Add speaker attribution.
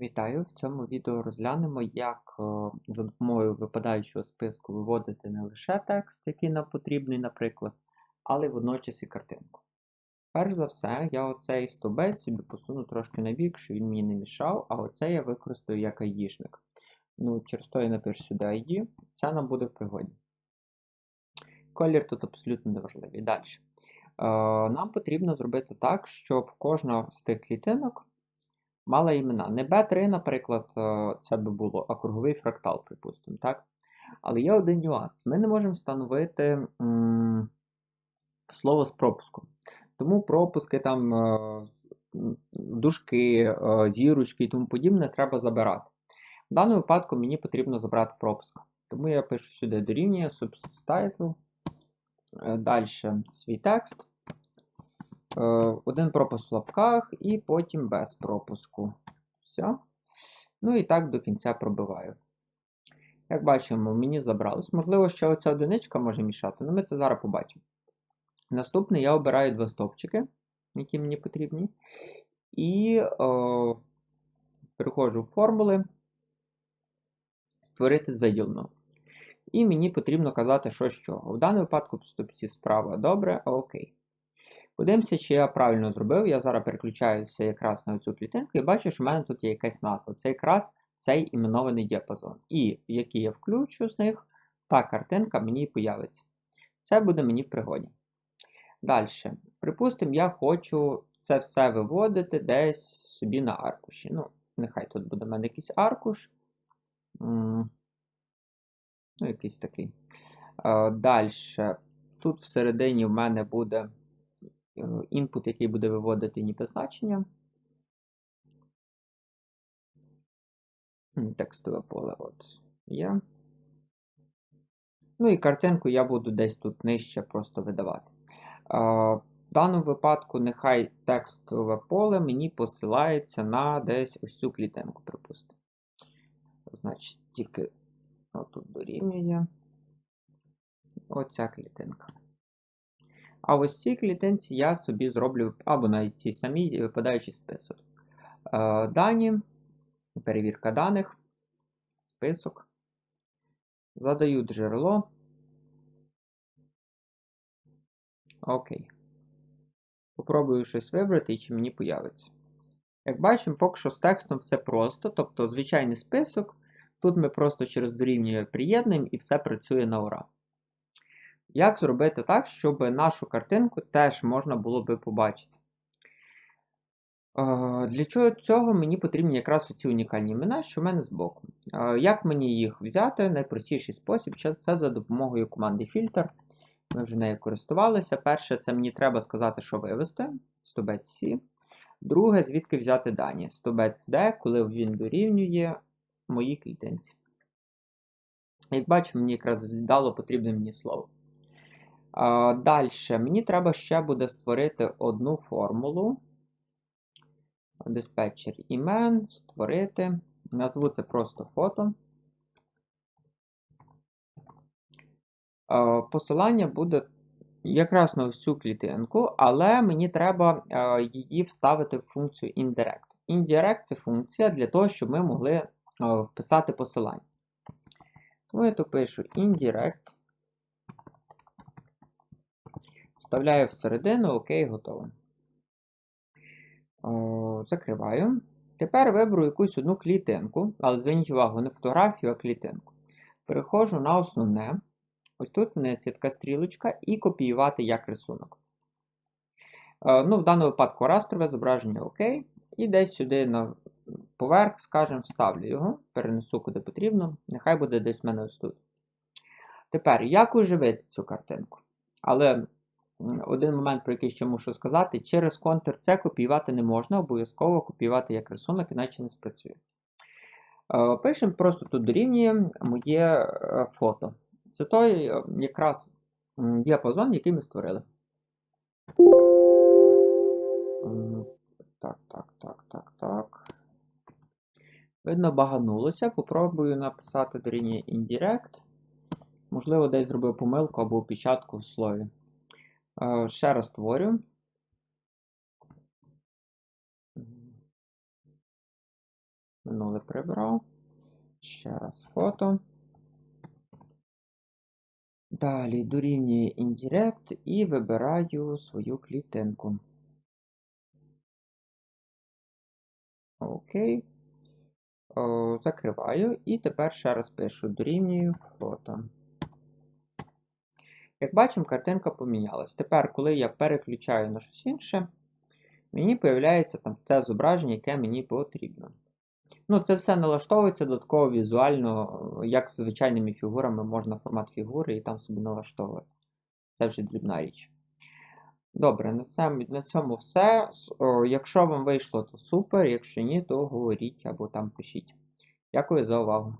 Speaker 1: Вітаю! В цьому відео розглянемо, як е, за допомогою випадаючого списку виводити не лише текст, який нам потрібний, наприклад, але водночас і картинку. Перш за все, я оцей стовбець собі посуну трошки на бік, щоб він мені не мішав, а оце я використаю як ID-шник. Ну, через то я напишу сюди ID, це нам буде в пригоді. Колір тут абсолютно не важливий. Далі. Е, Нам потрібно зробити так, щоб кожна з тих клітинок мала імена. Не B3, наприклад, е, це би було, а круговий фрактал, припустимо. так? Але є один нюанс. Ми не можемо встановити слово з пропуском. Тому пропуски, там, е, дужки, е, зірочки і тому подібне треба забирати. В даному випадку мені потрібно забрати пропуск. Тому я пишу сюди дорівнює subtitle, далі свій текст. Е, один пропуск в лапках і потім без пропуску. Все. Ну і так до кінця пробиваю. Як бачимо, мені забралось. Можливо, ще оця одиничка може мішати, але ми це зараз побачимо. Наступне я обираю два стопчики, які мені потрібні. І о, е, переходжу в формули, створити з виділеного. І мені потрібно казати, що з чого. В даному випадку по стопці справа добре, окей. Подивимося, чи я правильно зробив. Я зараз переключаюся якраз на цю клітинку і бачу, що в мене тут є якась назва. Це якраз цей іменований діапазон. І який я включу з них, та картинка мені появиться. Це буде мені в пригоді. Далі. Припустимо, я хочу це все виводити десь собі на аркуші. Ну, нехай тут буде в мене якийсь аркуш. Ну, якийсь такий. Далі. Тут всередині в мене буде інпут, який буде виводити ніби значення. Текстове поле от є. Ну і картинку я буду десь тут нижче просто видавати. В даному випадку, нехай текстове поле мені посилається на десь ось цю клітинку, припустимо. Значить, тільки отут дорівнює оця клітинка. А ось цій клітинці я собі зроблю, або навіть цій самій випадаючий список. Е, дані, перевірка даних, список. Задаю джерело. Окей. Попробую щось вибрати і чи мені появиться. Як бачимо, поки що з текстом все просто, тобто звичайний список. Тут ми просто через дорівнює приєднуємо і все працює на ура. Як зробити так, щоб нашу картинку теж можна було би побачити? Для чого цього мені потрібні якраз ці унікальні імена, що в мене збоку. Як мені їх взяти? Найпростіший спосіб це за допомогою команди фільтр. Ми вже нею користувалися. Перше, це мені треба сказати, що вивести. Стовбець C. Друге, звідки взяти дані. Стовбець D, коли він дорівнює моїй клітинці. Як бачимо, мені якраз дало потрібне мені слово. Далі, мені треба ще буде створити одну формулу. Диспетчер імен, створити. Назву це просто фото. Посилання буде якраз на цю клітинку, але мені треба її вставити в функцію indirect. Indirect це функція для того, щоб ми могли вписати посилання. Тому я тут пишу indirect. Вставляю всередину, окей, готово. Закриваю. Тепер виберу якусь одну клітинку, але зверніть увагу, не фотографію, а клітинку. Переходжу на основне. Ось тут вниз є така стрілочка, і копіювати як рисунок. Е, ну, В даному випадку растрове зображення ОК. І десь сюди на поверх, скажімо, вставлю його, перенесу куди потрібно. Нехай буде десь в мене ось тут. Тепер, як оживити цю картинку? Але один момент, про який ще мушу сказати, через контур це копіювати не можна, обов'язково копіювати як рисунок, іначе не спрацює. Е, пишемо просто тут дорівнює моє е, фото. Це той е, якраз діапазон, який ми створили. Так, так, так, так, так. Видно, баганулося. Попробую написати дорівнює indirect. Можливо, десь зробив помилку або опечатку в слові. Ще раз створю. Минуле прибрав. Ще раз фото. Далі дорівнює Indirect і вибираю свою клітинку. Окей. О, закриваю і тепер ще раз пишу дорівнюю фото. Як бачимо, картинка помінялась. Тепер, коли я переключаю на щось інше, мені появляється там це зображення, яке мені потрібно. Ну, це все налаштовується додатково візуально, як з звичайними фігурами можна формат фігури і там собі налаштовувати. Це вже дрібна річ. Добре, на цьому, на цьому все. Якщо вам вийшло, то супер. Якщо ні, то говоріть або там пишіть. Дякую за увагу.